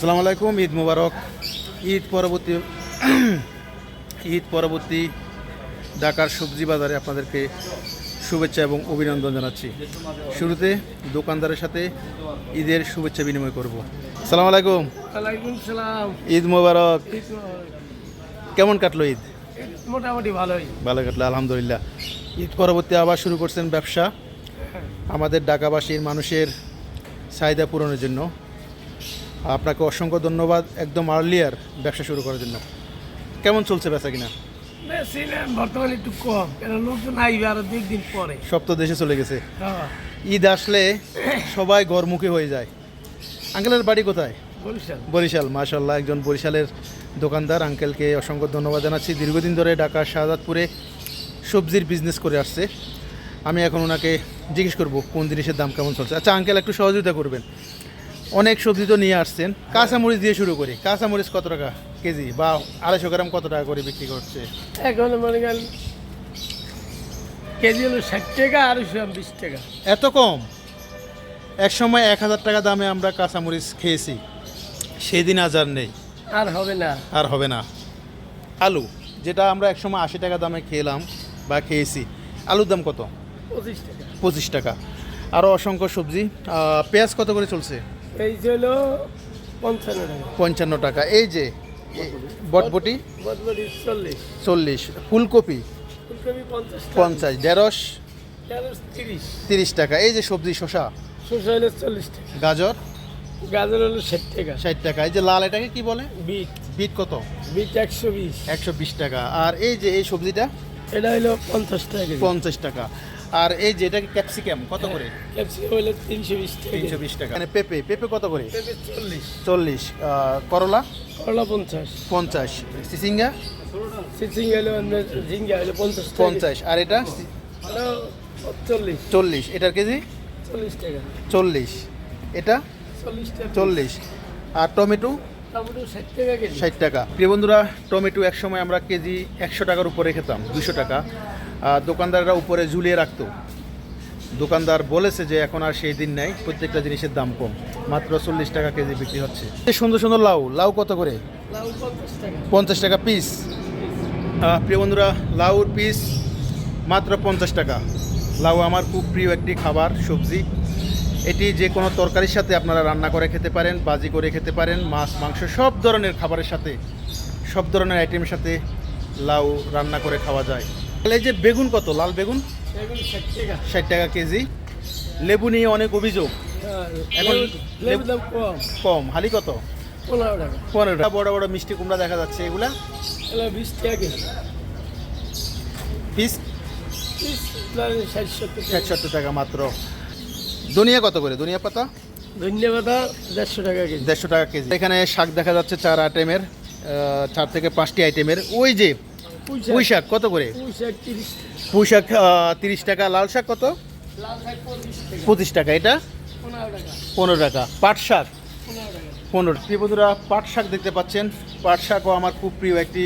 আসসালামু আলাইকুম ঈদ মুবারক। ঈদ পরবর্তী ঈদ পরবর্তী ঢাকার সবজি বাজারে আপনাদেরকে শুভেচ্ছা এবং অভিনন্দন জানাচ্ছি। শুরুতে দোকানদারের সাথে ঈদের শুভেচ্ছা বিনিময় করব। আসসালামু আলাইকুম। ওয়ালাইকুম সালাম। ঈদ মুবারক। কেমন কাটলো ঈদ? মোটামুটি ভালোই। ভালো কাটলো আলহামদুলিল্লাহ। ঈদ পরবর্তী আবার শুরু করছেন ব্যবসা। আমাদের ঢাকাবাসীর মানুষের চাহিদা পূরণের জন্য। আপনাকে অসংখ্য ধন্যবাদ একদম আর্লিয়ার ব্যবসা শুরু করার জন্য। কেমন চলছে বেচা কিনা? বর্তমানে একটু কম লোকজন আইবে আরও দুই দিন পরে। সব তো দেশে চলে গেছে। হ্যাঁ। ঈদ আসলে সবাই গড়মুখী হয়ে যায়। আঙ্কেলের বাড়ি কোথায়? বরিশাল। বরিশাল মাশাল্লাহ একজন বরিশালের দোকানদার। আঙ্কেলকে অসংখ্য ধন্যবাদ জানাচ্ছি। দীর্ঘদিন ধরে ঢাকা শাহজাদপুরে সবজির বিজনেস করে আসছে। আমি এখন ওনাকে জিজ্ঞেস করব কোন জিনিসের দাম কেমন চলছে? আচ্ছা আঙ্কেল একটু সহযোগিতা করবেন। অনেক সবজি তো নিয়ে আসছেন। কাঁচামরিচ দিয়ে শুরু করি। কাঁচামরিচ কত টাকা কেজি বা আড়াইশো গ্রাম কত টাকা করে বিক্রি করছে? এখন মনে গেল কেজি হলো ষাট টাকা আর বিশ টাকা। এত কম? এক সময় এক হাজার টাকা দামে আমরা কাঁচামরিচ খেয়েছি। সেই দিন আজ আর নেই। আর হবে না। আর হবে না। আলু যেটা আমরা একসময় আশি টাকা দামে খেলাম বা খেয়েছি আলুর দাম কত? পঁচিশ টাকা। পঁচিশ টাকা। আরও অসংখ্য সবজি। পেঁয়াজ কত করে চলছে? এই হলো পঞ্চান্ন টাকা। পঞ্চান্ন টাকা। এই যে বটবটি? বটবটি চল্লিশ। চল্লিশ। ফুলকপি? ফুলকপি পঞ্চাশ পঞ্চাশ। ঢেঁড়স? তিরিশ। তিরিশ টাকা। এই যে সবজি শসা? শসা হলো চল্লিশ টাকা। গাজর? গাজর হলো ষাট টাকা। ষাট টাকা। এই যে লাল এটাকে কি বলে? বিট। বিট কত? বিট একশো বিশ। একশো বিশ টাকা। আর এই যে এই সবজিটা? এটা হলো পঞ্চাশ টাকা পঞ্চাশ টাকা। আর এই যে এটাকে ক্যাপসিকাম কত করে? ক্যাপসিকাম হলো তিনশো বিশ টাকা। তিনশো বিশ টাকা। মানে পেঁপে পেঁপে কত করে? পেঁপে চল্লিশ। চল্লিশ। করলা? করলা পঞ্চাশ। পঞ্চাশ। সিসিঙ্গা? সিচিং হলো ঝিঙ্গা হলো পঞ্চাশ পঞ্চাশ। আর এটা? হলো চল্লিশ। চল্লিশ। এটার কেজি? চল্লিশ টাকা। চল্লিশ। এটা? চল্লিশ আর টমেটো? ষাট টাকা প্রিয় বন্ধুরা টমেটো একসময় আমরা কেজি একশো টাকার উপরে খেতাম দুশো টাকা। দোকানদাররা উপরে ঝুলিয়ে রাখতো। দোকানদার বলেছে যে এখন আর সেই দিন নেই প্রত্যেকটা জিনিসের দাম কম। মাত্র চল্লিশ টাকা কেজি বিক্রি হচ্ছে। এই সুন্দর সুন্দর লাউ লাউ কত করে? লাউ পঞ্চাশ টাকা। পঞ্চাশ টাকা পিস প্রিয় বন্ধুরা লাউর পিস মাত্র পঞ্চাশ টাকা। লাউ আমার খুব প্রিয় একটি খাবার সবজি। এটি যে কোনো তরকারির সাথে আপনারা রান্না করে খেতে পারেন বাজি করে খেতে পারেন মাছ মাংস সব ধরনের খাবারের সাথে সব ধরনের আইটেমের সাথে লাউ রান্না করে খাওয়া যায়। তাহলে এই যে বেগুন কত? লাল বেগুন? ষাট টাকা। কেজি। লেবু নিয়ে অনেক অভিযোগ। এখন এখন কম। হালি কত? পনেরো টাকা। বড় বড় মিষ্টি কুমড়া দেখা যাচ্ছে এগুলা। এগুলো বিশ টাকা কেজি। পিস? ষাট সত্তর টাকা। মাত্র। ধনিয়া কত করে? ধনিয়া পাতা? ধন্যবাদ দেড়শো টাকা কেজি। দেড়শো টাকা কেজি। এখানে শাক দেখা যাচ্ছে চার আইটেমের চার থেকে পাঁচটি আইটেমের। ওই যে পুঁই শাক কত করে? পুঁই শাক তিরিশ টাকা লাল শাক কত? পঁচিশ টাকা। এটা? পনেরো টাকা। পাট শাক? পনেরো প্রিয় বন্ধুরা পাট শাক দেখতে পাচ্ছেন। পাট শাকও আমার খুব প্রিয় একটি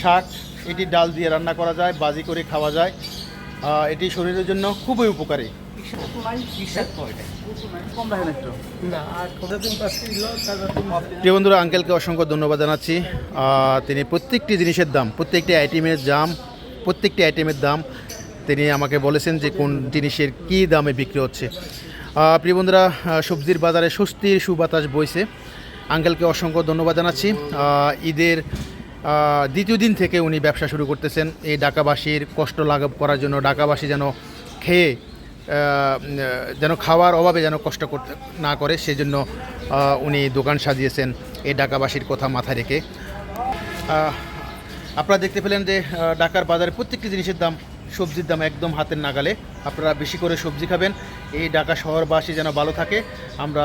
শাক। এটি ডাল দিয়ে রান্না করা যায় বাজি করে খাওয়া যায়। এটি শরীরের জন্য খুবই উপকারী। প্রিয় বন্ধুরা আঙ্কেলকে অসংখ্য ধন্যবাদ জানাচ্ছি। তিনি প্রত্যেকটি জিনিসের দাম, প্রত্যেকটি আইটেমের দাম, প্রত্যেকটি আইটেমের দাম তিনি আমাকে বলেছেন যে কোন জিনিসের কী দামে বিক্রি হচ্ছে। প্রিয় বন্ধুরা সবজির বাজারে স্বস্তির সুবাতাস বইছে। আঙ্কেলকে অসংখ্য ধন্যবাদ জানাচ্ছি। ঈদের দ্বিতীয় দিন থেকে উনি ব্যবসা শুরু করতেছেন। এই ঢাকাবাসীর কষ্ট লাঘব করার জন্য ঢাকাবাসী যেন খেয়ে যেন খাওয়ার অভাবে যেন কষ্ট করতে না করে, সেজন্য উনি দোকান সাজিয়েছেন এই ঢাকাবাসীর কথা মাথায় রেখে। আপনারা দেখতে পেলেন যে ঢাকার বাজারে প্রত্যেকটি জিনিসের দাম, সবজির দাম একদম হাতের নাগালে। আপনারা বেশি করে সবজি খাবেন, এই ঢাকা শহরবাসী যেন ভালো থাকে, আমরা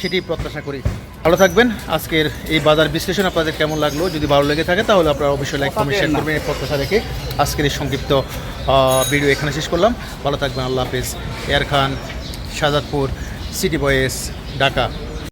সেটি প্রত্যাশা করি। ভালো থাকবেন। আজকের এই বাজার বিশ্লেষণ আপনাদের কেমন লাগল? যদি ভালো লেগে থাকে তাহলে আপনারা অবশ্যই লাইক কমেন্ট শেয়ার করবেন প্রত্যাশা রেখে আজকের এই সংক্ষিপ্ত ভিডিও এখানে শেষ করলাম। ভালো থাকবেন, আল্লাহ হাফেজ। Air Khan, Shahzadpur city boys Dhaka